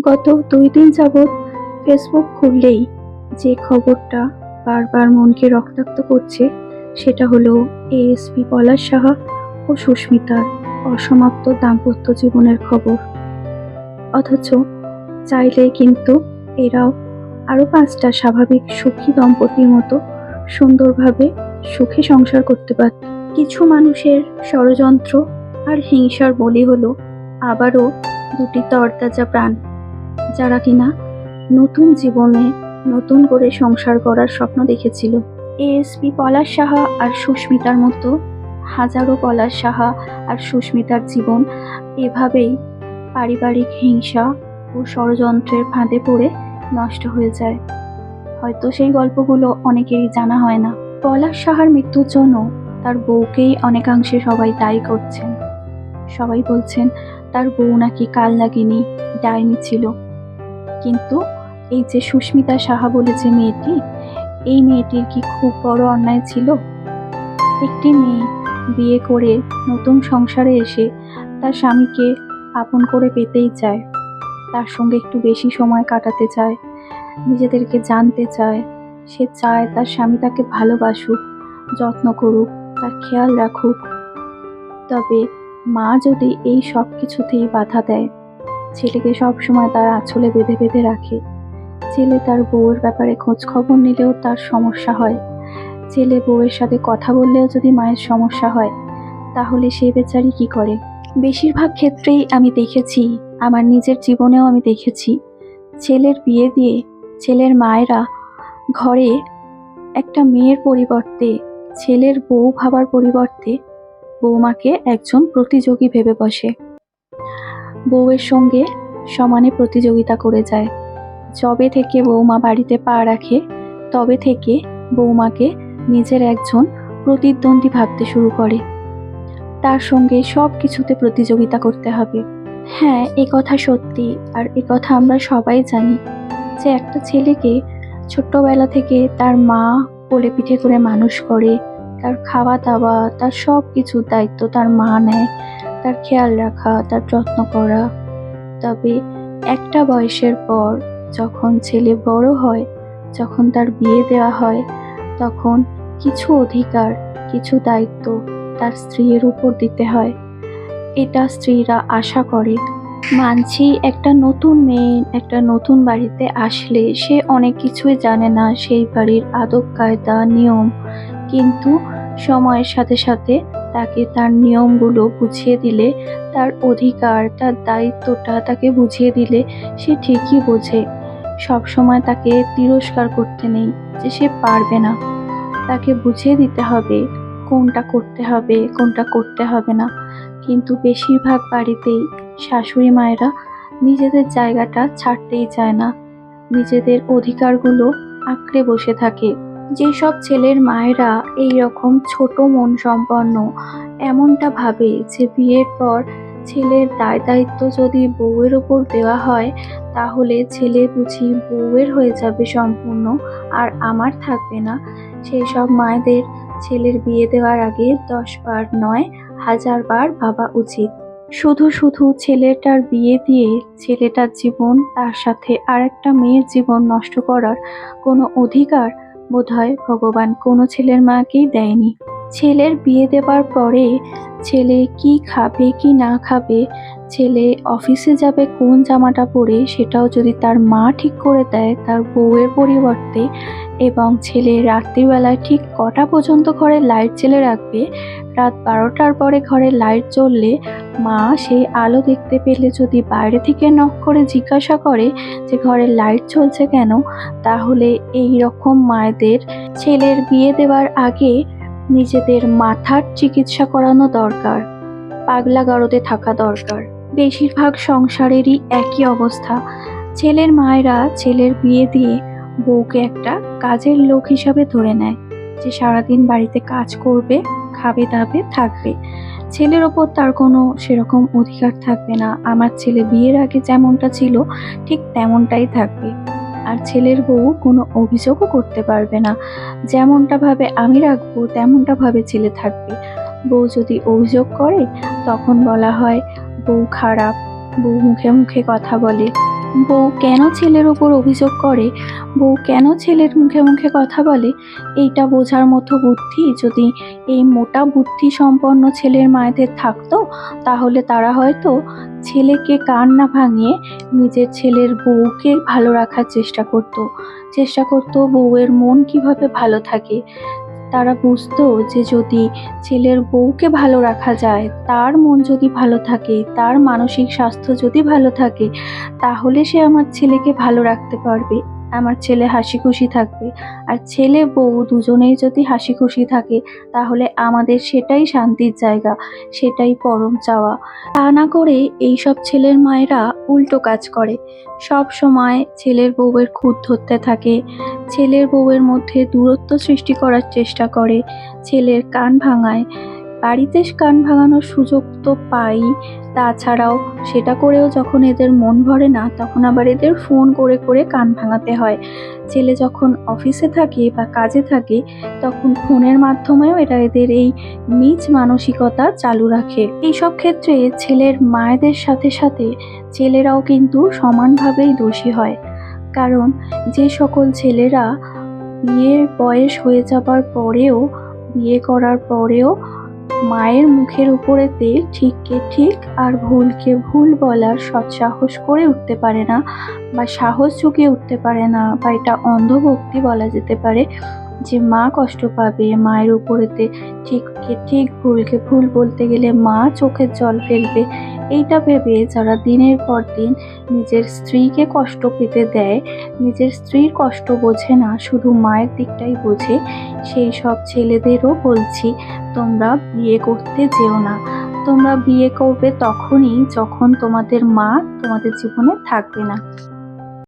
গত দুই দিন যাবৎ ফেসবুক খুললেই যে খবরটা বারবার মনকে রক্তাক্ত করছে, সেটা হলো এএসপি পলাশ সাহা ও সুস্মিতার অসমাপ্ত দাম্পত্য জীবনের খবর। অথচ চাইলে কিন্তু এরাও আরও পাঁচটা স্বাভাবিক সুখী দম্পতির মতো সুন্দরভাবে সুখী সংসার করতে পারত কিছু মানুষের ষড়যন্ত্র আর হিংসার বলি হলো আবারও দুটি তরতাজা প্রাণ। যারা কিনা নতুন জীবনে নতুন করে সংসার করার স্বপ্ন দেখেছিল। এএসপি পলাশ সাহা আর সুস্মিতার মতো হাজারো পলাশ সাহা আর সুস্মিতার জীবন এভাবেই পারিবারিক হিংসা ও ষড়যন্ত্রের ফাঁদে পড়ে নষ্ট হয়ে যায়। হয়তো সেই গল্পগুলো অনেকেরই জানা হয় না। পলাশ সাহার মৃত্যুর জন্য তার বউকেই অনেকাংশে সবাই দায়ী করছেন। সবাই বলছেন, তার বউ নাকি কাল লাগেনি ডাইনি ছিল। কিন্তু এই যে সুস্মিতা সাহা বলে যে মেয়েটি, এই মেয়েটির কি খুব বড় অন্যায় ছিল? একটি মেয়ে বিয়ে করে নতুন সংসারে এসে তার স্বামীকে আপন করে পেতেই চায়, তার সঙ্গে একটু বেশি সময় কাটাতে চায়, নিজেদেরকে জানতে চায়। সে চায় তার স্বামী তাকে ভালোবাসুক, যত্ন করুক, তার খেয়াল রাখুক। তবে মা যদি এই সব কিছুতেই বাধা দেয় ছেলেকে সব সময় তার আঁচলে বেঁধে বেঁধে রাখে। ছেলে তার বউয়ের ব্যাপারে খোঁজ খবর নিলেও তার সমস্যা হয়। ছেলে বউয়ের সাথে কথা বললেও যদি মায়ের সমস্যা হয়, তাহলে সে বেচারি কি করে? বেশিরভাগ ক্ষেত্রেই আমি দেখেছি, আমার নিজের জীবনেও আমি দেখেছি, ছেলের বিয়ে দিয়ে ছেলের মায়েরা ঘরে একটা মেয়ের পরিবর্তে, ছেলের বউ ভাবার পরিবর্তে বৌমাকে একজন প্রতিযোগী ভেবে বসে। বউয়ের সঙ্গে সমানে প্রতিযোগিতা করে যায়। যবে থেকে বৌমা বাড়িতে পা রাখে, তবে থেকে বৌমাকে নিজের একজন প্রতিদ্বন্দ্বী ভাবতে শুরু করে। তার সঙ্গে সব কিছুতে প্রতিযোগিতা করতে হবে। হ্যাঁ এ কথা সত্যি আর এ কথা আমরা সবাই জানি যে একটা ছেলেকে ছোট্টবেলা থেকে তার মা কোলে পিঠে করে মানুষ করে, তার খাওয়া দাওয়া তার সব কিছুর দায়িত্ব তার মা নেয়। তার খেয়াল রাখা, তার যত্ন করা। তবে একটা বয়সের পর যখন ছেলে বড় হয়, যখন তার বিয়ে দেওয়া হয়, তখন কিছু অধিকার, কিছু দায়িত্ব তার স্ত্রীর উপর দিতে হয়। এটা স্ত্রীরা আশা করে। মানছি একটা নতুন মেয়ে, একটা নতুন বাড়িতে আসলে সে অনেক কিছুই জানে না সেই বাড়ির আদব কায়দা নিয়ম। কিন্তু সময়ের সাথে সাথে তাকে তার নিয়মগুলো বুঝিয়ে দিলে, তার অধিকার, তার দায়িত্বটা তাকে বুঝিয়ে দিলে সে ঠিকই বোঝে। সব সময় তাকে তিরস্কার করতে নেই যে সে পারবে না। তাকে বুঝিয়ে দিতে হবে কোনটা করতে হবে, কোনটা করতে হবে না। কিন্তু বেশিরভাগ বাড়িতেই শাশুড়ি মায়েরা নিজেদের জায়গাটা ছাড়তেই চায় না। নিজেদের অধিকারগুলো আঁকড়ে বসে থাকে। যেসব ছেলের মায়েরা এই রকম ছোট মন সম্পন্ন, এমনটা ভাবে যে বিয়ের পর ছেলের দায় দায়িত্ব যদি বউয়ের ওপর দেওয়া হয়, তাহলে ছেলে বুঝি বউয়ের হয়ে যাবে সম্পূর্ণ আর আমার থাকবে না। সেই সব মায়েদের ছেলের বিয়ে দেওয়ার আগে দশ বার নয়, হাজার বার ভাবা উচিত। শুধু শুধু ছেলেটার বিয়ে দিয়ে ছেলেটার জীবন, তার সাথে আর একটা মেয়ের জীবন নষ্ট করার কোনো অধিকার বোধহয় ভগবান কোনো ছেলের মাকেই দেয়নি। ছেলের বিয়ে দেবার পরে ছেলে কি খাবে কি না খাবে, ছেলে অফিসে যাবে কোন জামাটা পরে সেটাও যদি তার মা ঠিক করে দেয় তার বউয়ের পরিবর্তে এবং ছেলে রাত্রিবেলায় ঠিক কটা পর্যন্ত ঘরে লাইট জেলে রাখবে রাত বারোটার পরে ঘরে লাইট জ্বললে মা সেই আলো দেখতে পেলে যদি বাইরে থেকে নক করে জিজ্ঞাসা করে যে ঘরে লাইট জ্বলছে কেন, তাহলে এই রকম মায়েদের ছেলের বিয়ে দেওয়ার আগে নিজেদের মাথার চিকিৎসা করানো দরকার, পাগলা গারদে থাকা দরকার। বেশিরভাগ সংসারেরই একই অবস্থা। ছেলের মায়েরা ছেলের বিয়ে দিয়ে বউকে একটা কাজের লোক হিসাবে ধরে নেয়, যে সারাদিন বাড়িতে কাজ করবে খাবে দাবে থাকবে। ছেলের ওপর তার কোনো সেরকম অধিকার থাকবে না। আমার ছেলে বিয়ের আগে যেমনটা ছিল, ঠিক তেমনটাই থাকবে। আর ছেলের বউ কোনো অভিযোগও করতে পারবে না। যেমনটা ভাবে আমি রাখব, তেমনটা ভাবে ছেলে থাকবে। বউ যদি অভিযোগ করে, তখন বলা হয়, বউ খারাপ, বউ মুখে মুখে কথা বলে। বউ কেন ছেলের ওপর অভিযোগ করে? বউ কেন ছেলের মুখে মুখে কথা বলে? এইটা বোঝার মতো বুদ্ধি? যদি এই মোটা বুদ্ধি সম্পন্ন ছেলের মায়েদের থাকতো, তাহলে তারা হয়তো ছেলেকে কান না ভাঙিয়ে নিজের ছেলের বউকে ভালো রাখার চেষ্টা করত। চেষ্টা করত বউয়ের মন কীভাবে ভালো থাকে? তারা বুঝত যে যদি ছেলের বউকে ভালো রাখা যায়, তার মন যদি ভালো থাকে, তার মানসিক স্বাস্থ্য যদি ভালো থাকে, তাহলে সে আমার ছেলেকে ভালো রাখতে পারবে। আমার ছেলে হাসি খুশি থাকবে। আর ছেলে বউ দুজনেই যদি হাসি খুশি থাকে, তাহলে আমাদের সেটাই শান্তির জায়গা, সেটাই পরম চাওয়া। তা না করে এইসব ছেলের মায়েরা উল্টো কাজ করে। সব সময় ছেলের বউয়ের খুঁত ধরতে থাকে, ছেলের বউয়ের মধ্যে দূরত্ব সৃষ্টি করার চেষ্টা করে, ছেলের কান ভাঙায় বাড়িতে কান ভাঙানোর সুযোগ তো পাই। তাছাড়াও সেটা করেও যখন এদের মন ভরে না, তখন আবার এদের ফোন করে করে কান ভাঙাতে হয়। ছেলে যখন অফিসে থাকে বা কাজে থাকে, তখন ফোনের মাধ্যমেও এরা এদের এই নিজ মানসিকতা চালু রাখে। এইসব ক্ষেত্রে ছেলের মায়েদের সাথে সাথে ছেলেরাও কিন্তু সমানভাবেই দোষী হয়। কারণ যে সকল ছেলেরা বিয়ের বয়স হয়ে যাবার পরেও, বিয়ে করার পরেও মায়ের মুখের উপরেতে ঠিককে ঠিক আর ভুলকে ভুল বলার সৎসাহস করে উঠতে পারে না বা সাহস চুকে উঠতে পারে না বা এটা অন্ধভক্তি বলা যেতে পারে যে মা কষ্ট পাবে। মায়ের উপরেতে ঠিককে ঠিক, ভুলকে ভুল বলতে গেলে মা চোখের জল ফেলবে। এইটা ভেবে যারা দিনের পর দিন নিজের স্ত্রীকে কষ্ট পেতে দেয়, নিজের স্ত্রীর কষ্ট বোঝে না, শুধু মায়ের দিকটাই বোঝে, সেই সব ছেলেদেরও বলছি, তোমরা বিয়ে করতে যেও না। তোমরা বিয়ে করবে তখনই যখন তোমাদের মা তোমাদের জীবনে থাকবে না।